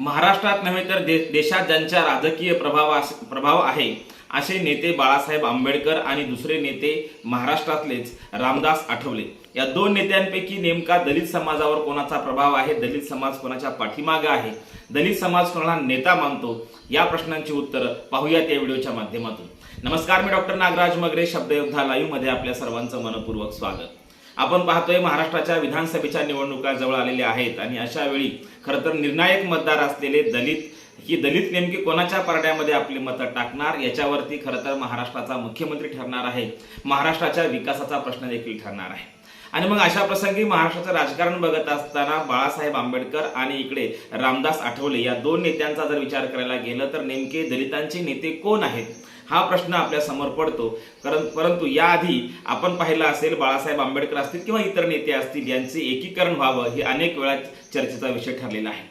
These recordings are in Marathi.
महाराष्ट्रात नव्हे तर दे देशात ज्यांच्या राजकीय प्रभाव अस- प्रभाव आहे असे नेते बाळासाहेब आंबेडकर आणि दुसरे नेते महाराष्ट्रातलेच रामदास आठवले. या दोन नेत्यांपैकी नेमका दलित समाजावर कोणाचा प्रभाव आहे दलित समाज कोणाच्या पाठीमागे आहे दलित समाज कोणाला नेता मानतो या प्रश्नांची उत्तरं पाहूयात या व्हिडिओच्या माध्यमातून. नमस्कार मी डॉक्टर नागराज मगरे शब्दयोद्धा लाईव्हमध्ये आपल्या सर्वांचं मनपूर्वक स्वागत. आपण पाहतोय महाराष्ट्राच्या विधानसभेच्या निवडणुका जवळ आलेल्या आहेत आणि अशा वेळी खरं तर निर्णायक मतदार असलेले दलित ही दलित नेमकी कोणाच्या पारड्यामध्ये आपली मतं टाकणार? याच्यावरती खरं तर महाराष्ट्राचा मुख्यमंत्री ठरणार आहे. महाराष्ट्राच्या विकासाचा प्रश्न देखील ठरणार आहे. आणि मग अशा प्रसंगी महाराष्ट्राचं राजकारण बघत असताना बाळासाहेब आंबेडकर आणि इकडे रामदास आठवले या दोन नेत्यांचा जर विचार करायला गेलं तर नेमके दलितांचे नेते कोण आहेत? हा प्रश्न आपल्यासमोर पडतो. कारण परंतु याआधी आपण पाहिलं असेल बाळासाहेब आंबेडकर असतील किंवा इतर नेते असतील यांचे एकीकरण व्हावं हे अनेक वेळा चर्चेचा विषय ठरलेला आहे.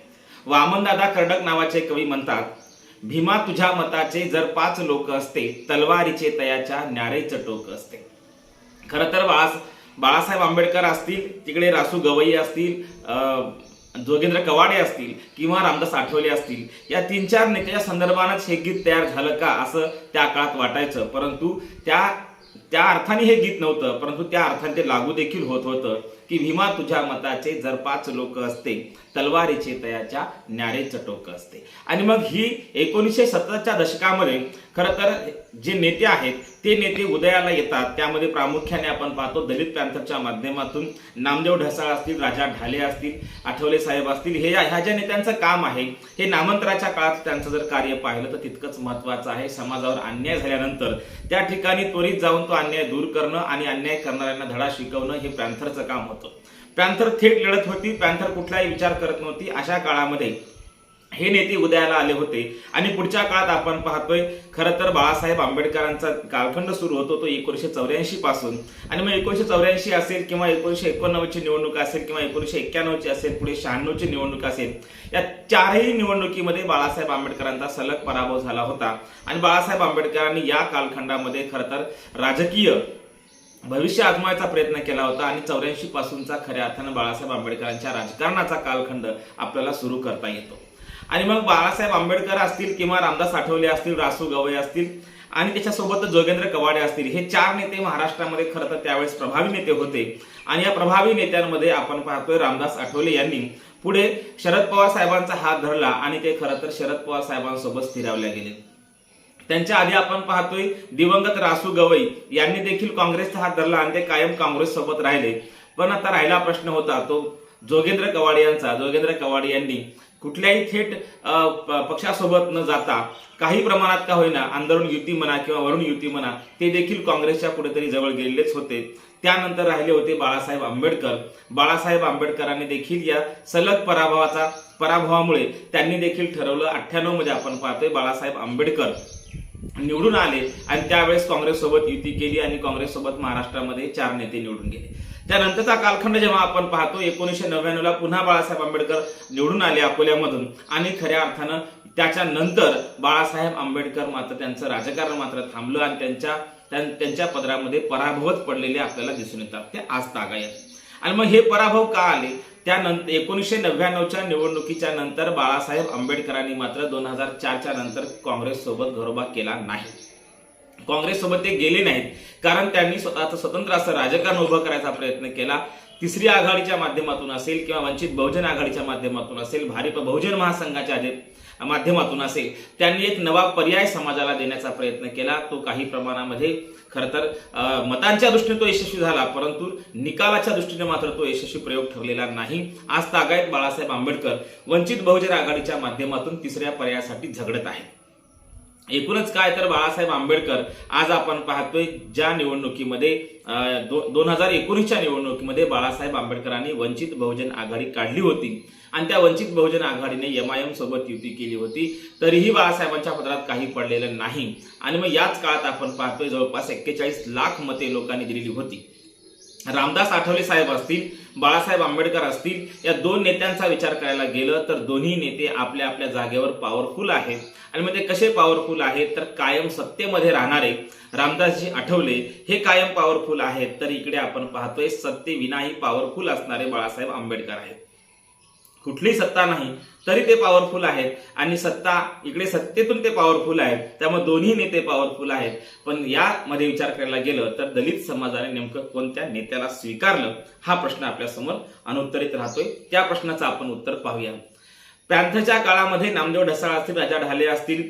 वामनदादा कर्डक नावाचे कवी म्हणतात भीमा तुझ्या मताचे जर पाच लोक असते तलवारीचे तयाच्या न्यारेचं टोक असते. खरं तर बाळा बाळासाहेब आंबेडकर असतील तिकडे रासू गवई असतील जोगेंद्र कवाडे असतील किंवा रामदास आठवले असतील या तीन चार नेत्याच्या संदर्भानच हे गीत तयार झालं का असं त्या काळात वाटायचं. परंतु त्या त्या अर्थाने हे गीत नव्हतं परंतु त्या अर्थाने ते लागू देखील होत होतं की भीमा तुझ्या मताचे जर पाच लोक असते तलवारीचे तयाच्या न्यारेचं टोकं असते. आणि मग ही एकोणीसशे सत्तरच्या दशकामध्ये खरं तर जे नेते आहेत ते नेते उदयाला येतात. त्यामध्ये प्रामुख्याने आपण पाहतो दलित पॅन्थरच्या माध्यमातून नामदेव ढसाळ असतील राजा ढाले असतील आठवले साहेब असतील हे ह्या ज्या नेत्यांचं काम आहे हे नामांतराच्या काळात त्यांचं जर कार्य पाहिलं तर तितकंच महत्वाचं आहे. समाजावर अन्याय झाल्यानंतर त्या ठिकाणी त्वरित जाऊन तो अन्याय दूर करणं आणि अन्याय करणाऱ्यांना धडा शिकवणं हे पॅन्थरचं काम होतं. पॅन्थर थेट लढत होती पॅन्थर कुठलाही विचार करत नव्हती. अशा काळामध्ये हे नेते उदयाला आले होते. आणि पुढच्या काळात आपण पाहतोय खरं तर बाळासाहेब आंबेडकरांचा कालखंड सुरू होतो तो एकोणीसशे चौऱ्याऐंशी पासून. आणि मग एकोणीसशे चौऱ्याऐंशी असेल किंवा एकोणीसशे एकोणनव्वदची निवडणूक असेल किंवा एकोणीसशे एक्क्याण्णवची असेल पुढे शहाण्णवची निवडणूक असेल या चारही निवडणुकीमध्ये बाळासाहेब आंबेडकरांचा सलग पराभव झाला होता. आणि बाळासाहेब आंबेडकरांनी या कालखंडामध्ये खरं तर राजकीय भविष्य आजमावायचा प्रयत्न केला होता आणि चौऱ्याऐंशी पासूनचा खऱ्या अर्थानं बाळासाहेब आंबेडकरांच्या राजकारणाचा कालखंड आपल्याला सुरू करता येतो. आणि मग बाळासाहेब आंबेडकर असतील किंवा रामदास आठवले असतील रासू गवई असतील आणि त्याच्यासोबत जोगेंद्र कवाडे असतील हे चार नेते महाराष्ट्रामध्ये खरं तर त्यावेळेस प्रभावी नेते होते. आणि या प्रभावी नेत्यांमध्ये आपण पाहतोय रामदास आठवले यांनी पुढे शरद पवार साहेबांचा हात धरला आणि ते खरं तर शरद पवार साहेबांसोबत स्थिरावले गेले. त्यांच्या आधी आपण पाहतोय दिवंगत रासू गवई यांनी देखील काँग्रेसचा हात धरला आणि ते कायम काँग्रेस सोबत राहिले. पण आता राहिला प्रश्न होता तो जोगेंद्र कवाडे यांचा. जोगेंद्र कवाडे यांनी कुठल्याही थेट पक्षासोबत न जाता काही प्रमाणात का होईना अंदरून युती म्हणा किंवा वरुण युती म्हणा ते देखील काँग्रेसच्या कुठेतरी जवळ गेलेलेच होते. त्यानंतर राहिले होते बाळासाहेब आंबेडकर. बाळासाहेब आंबेडकरांनी देखील या सलग पराभवाचा पराभवामुळे त्यांनी देखील ठरवलं अठ्ठ्याण्णवमध्ये आपण पाहतोय बाळासाहेब आंबेडकर. निवडून आले आणि त्यावेळेस काँग्रेस सोबत युती केली आणि काँग्रेस सोबत महाराष्ट्रामध्ये चार नेते निवडून गेले. त्यानंतरचा कालखंड जेव्हा आपण पाहतो एकोणीसशे नव्याण्णव ला पुन्हा बाळासाहेब आंबेडकर निवडून आले अकोल्यामधून. आणि खऱ्या अर्थानं त्याच्यानंतर बाळासाहेब आंबेडकर मात्र त्यांचं राजकारण मात्र थांबलं आणि त्यांच्या त्यांच्या पदरामध्ये पराभवच पडलेले आपल्याला दिसून येतात. ते आज तागायत. आणि मग हे पराभव का आले? त्यानंतर एकोणीसशे नव्याण्णवच्या निवडणुकीच्या नंतर बाळासाहेब आंबेडकरांनी मात्र दोन हजार चारच्या नंतर काँग्रेस सोबत घरोबा केला नाही. काँग्रेससोबत ते गेले नाहीत. कारण त्यांनी स्वतःचं स्वतंत्र असं राजकारण उभं करायचा प्रयत्न केला. तिसरी आघाडीच्या माध्यमातून असेल किंवा वंचित बहुजन आघाडीच्या माध्यमातून असेल भारिप बहुजन महासंघाच्या माध्यमातून असेल त्यांनी एक नवा पर्याय समाजाला देण्याचा प्रयत्न केला. तो काही प्रमाणामध्ये खरं तर मतांच्या दृष्टीने तो यशस्वी झाला परंतु निकालाच्या दृष्टीने मात्र तो यशस्वी प्रयोग ठरलेला नाही. आज तागायत बाळासाहेब आंबेडकर वंचित बहुजन आघाडीच्या माध्यमातून तिसऱ्या पर्यायासाठी झगडत आहेत. एकूणच काय तर बाळासाहेब आंबेडकर आज आपण पाहतोय ज्या निवडणुकीमध्ये दो- दोन हजार एकोणीसच्या निवडणुकीमध्ये बाळासाहेब आंबेडकरांनी वंचित बहुजन आघाडी काढली होती. आणि त्या वंचित बहुजन आघाडीने एम आय एम सोबत युती केली होती. तरीही बाळासाहेबांच्या पदरात काही पडलेलं नाही. आणि मग याच काळात आपण पाहतोय जवळपास एक्केचाळीस लाख मते लोकांनी दिलेली होती. रामदास आठवले साहेब असतील बाळासाहेब आंबेडकर असतील या दोन नेत्यांचा विचार करायला गेलं तर दोन्ही नेते आपल्या आपल्या जागेवर पॉवरफुल आहेत. आणि म्हणजे कसे पॉवरफुल आहेत? तर कायम सत्तेमध्ये राहणारे रामदासजी आठवले हे कायम पॉवरफुल आहेत. तर इकडे आपण पाहतोय सत्तेविनाही पॉवरफुल असणारे बाळासाहेब आंबेडकर आहेत. कुठलीही सत्ता नाही तरी ते पॉवरफुल आहेत. आणि सत्ता इकडे सत्तेतून ते पॉवरफुल आहेत त्यामुळे दोन्ही नेते पॉवरफुल आहेत. पण यामध्ये विचार करायला गेलं तर दलित समाजाने नेमकं कोणत्या नेत्याला स्वीकारलं हा प्रश्न आपल्यासमोर अनुत्तरित राहतोय. त्या प्रश्नाचं आपण उत्तर पाहूया. पॅन्थच्या काळामध्ये नामदेव ढसाळ असतील राजा ढाले असतील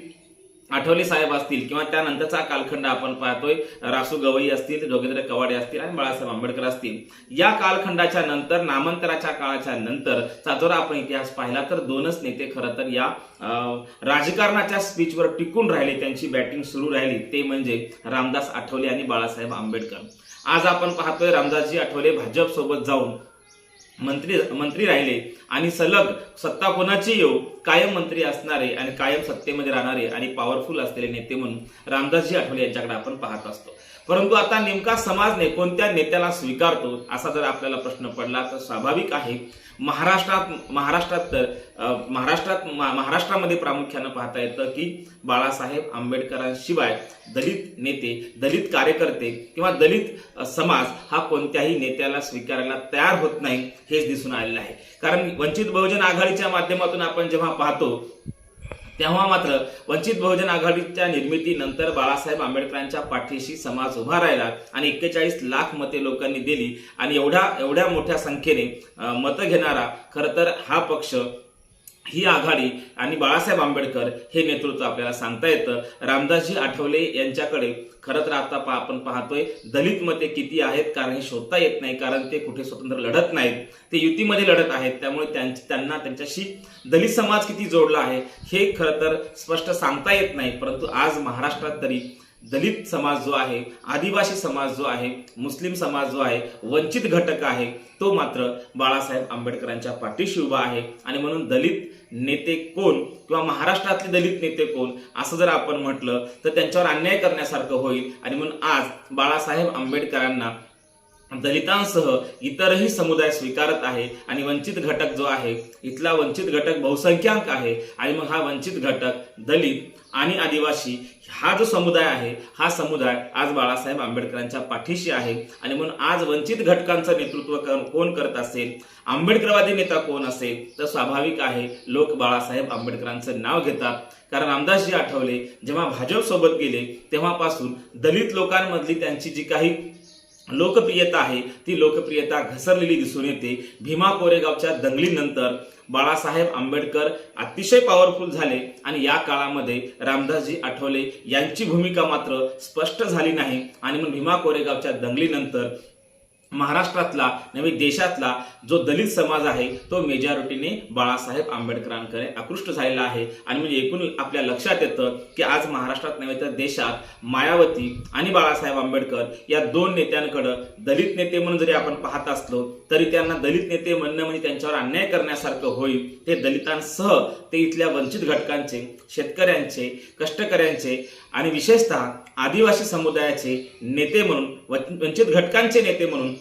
आठवले साहेब असतील किंवा त्यानंतरचा कालखंड आपण पाहतोय रासू गवई असतील जोगेंद्र कवाडे असतील आणि बाळासाहेब आंबेडकर असतील. या कालखंडाच्या नंतर नामांतराच्या काळाच्या नंतरचा जर आपण इतिहास पाहिला तर दोनच नेते खरं तर या राजकारणाच्या स्पीचवर टिकून राहिले त्यांची बॅटिंग सुरू राहिली ते म्हणजे रामदास आठवले आणि बाळासाहेब आंबेडकर. आज आपण पाहतोय रामदासजी आठवले भाजप सोबत जाऊन मंत्री मंत्री राहिले. आणि सलग सत्ता कोणाची येऊ? कायम मंत्री असणारे आणि कायम सत्तेमध्ये राहणारे आणि पॉवरफुल असलेले नेते म्हणून रामदासजी आठवले यांच्याकडे आपण पाहत असतो. परंतु आता नेमका समाजने कोणत्या नेत्याला स्वीकारतो असा जर आपल्याला प्रश्न पडला तर स्वाभाविक आहे. महाराष्ट्रात महाराष्ट्रात तर महाराष्ट्रात महाराष्ट्रामध्ये प्रामुख्यानं पाहता येतं की बाळासाहेब आंबेडकरांशिवाय दलित नेते दलित कार्यकर्ते किंवा दलित समाज हा कोणत्याही नेत्याला स्वीकारायला तयार होत नाही हेच दिसून आलेलं आहे. कारण वंचित बहुजन आघाडीच्या माध्यमातून आपण जेव्हा पाहतो तेव्हा मात्र वंचित बहुजन आघाडीच्या निर्मितीनंतर बाळासाहेब आंबेडकरांच्या पाठीशी समाज उभा राहिला आणि एक्केचाळीस लाख मते लोकांनी दिली आणि एवढ्या एवढ्या मोठ्या संख्येने मतं घेणारा खरं तर हा पक्ष ही आघाडी आणि बाळासाहेब आंबेडकर हे नेतृत्व आपल्याला सांगता येतं. रामदासजी आठवले यांच्याकडे खरं तर आता पा- आपण पाहतोय दलित मते किती आहेत कारण हे शोधता येत नाही कारण ते कुठे स्वतंत्र लढत नाहीत. ते युतीमध्ये लढत आहेत त्यामुळे त्यांना त्यांच्याशी दलित समाज किती जोडला आहे हे खरं तर स्पष्ट सांगता येत नाही परंतु आज महाराष्ट्रात तरी दलित समाज जो आहे आदिवासी समाज जो आहे मुस्लिम समाज जो आहे वंचित घटक आहे तो मात्र बाळासाहेब आंबेडकरांच्या पाठीशी उभा आहे. आणि म्हणून दलित नेते कोण किंवा महाराष्ट्रातले दलित नेते कोण असं जर आपण म्हटलं तर त्यांच्यावर अन्याय करण्यासारखं होईल. आणि म्हणून आज बाळासाहेब आंबेडकरांना दलितांसह इतरही समुदाय स्वीकारत आहे. आणि वंचित घटक जो आहे इथला वंचित घटक बहुसंख्याक आहे. आणि मग हा वंचित घटक दलित आणि आदिवासी हा जो समुदाय आहे हा समुदाय आज बाळासाहेब आंबेडकरांच्या पाठीशी आहे. आणि म्हणून आज वंचित घटकांचं नेतृत्व कर- कोण करत असेल आंबेडकरवादी नेता कोण असेल तर स्वाभाविक आहे लोक बाळासाहेब आंबेडकरांचं नाव घेतात. कारण रामदासजी आठवले जेव्हा भाजप सोबत गेले तेव्हापासून दलित लोकांमधली त्यांची जी काही लोकप्रियता आहे ती लोकप्रियता घसरलेली दिसून येते. भीमा कोरेगावच्या दंगलीनंतर बाळासाहेब आंबेडकर अतिशय पॉवरफुल झाले आणि या काळामध्ये रामदासजी आठवले यांची भूमिका मात्र स्पष्ट झाली नाही. आणि मग भीमा कोरेगावच्या दंगलीनंतर महाराष्ट्रातला नव्हे देशातला जो दलित समाज आहे तो मेजॉरिटीने बाळासाहेब आंबेडकरांकडे आकृष्ट झालेला आहे. आणि म्हणजे एकूण आपल्या लक्षात येतं की आज महाराष्ट्रात नव्हे तर देशात मायावती आणि बाळासाहेब आंबेडकर या दोन नेत्यांकडं दलित नेते म्हणून जरी आपण पाहत असलो तरी त्यांना दलित नेते म्हणणं म्हणजे त्यांच्यावर अन्याय करण्यासारखं होईल. ते दलितांसह ते इथल्या वंचित घटकांचे शेतकऱ्यांचे कष्टकऱ्यांचे आणि विशेषतः आदिवासी समुदायाचे नेते म्हणून वंचित घटकांचे नेते म्हणून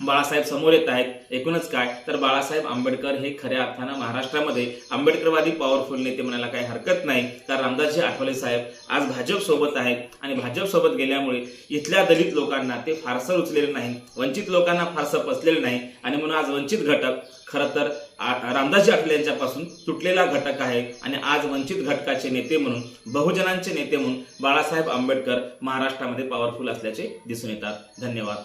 बाळासाहेब समोर येत आहेत. एकूणच काय? तर बाळासाहेब आंबेडकर हे खऱ्या अर्थानं महाराष्ट्रामध्ये आंबेडकरवादी पॉवरफुल नेते म्हणायला काही हरकत नाही. तर रामदासजी आठवले साहेब आज भाजप सोबत आहेत आणि भाजप सोबत गेल्यामुळे इथल्या दलित लोकांना ते फारसं रुचलेलं नाही वंचित लोकांना फारसं पचलेलं नाही. आणि म्हणून आज वंचित घटक खरं तर रामदासजी आठवले यांच्यापासून तुटलेला घटक आहे. आणि आज वंचित घटकाचे नेते म्हणून बहुजनांचे नेते म्हणून बाळासाहेब आंबेडकर महाराष्ट्रामध्ये पॉवरफुल असल्याचे दिसून येतात. धन्यवाद.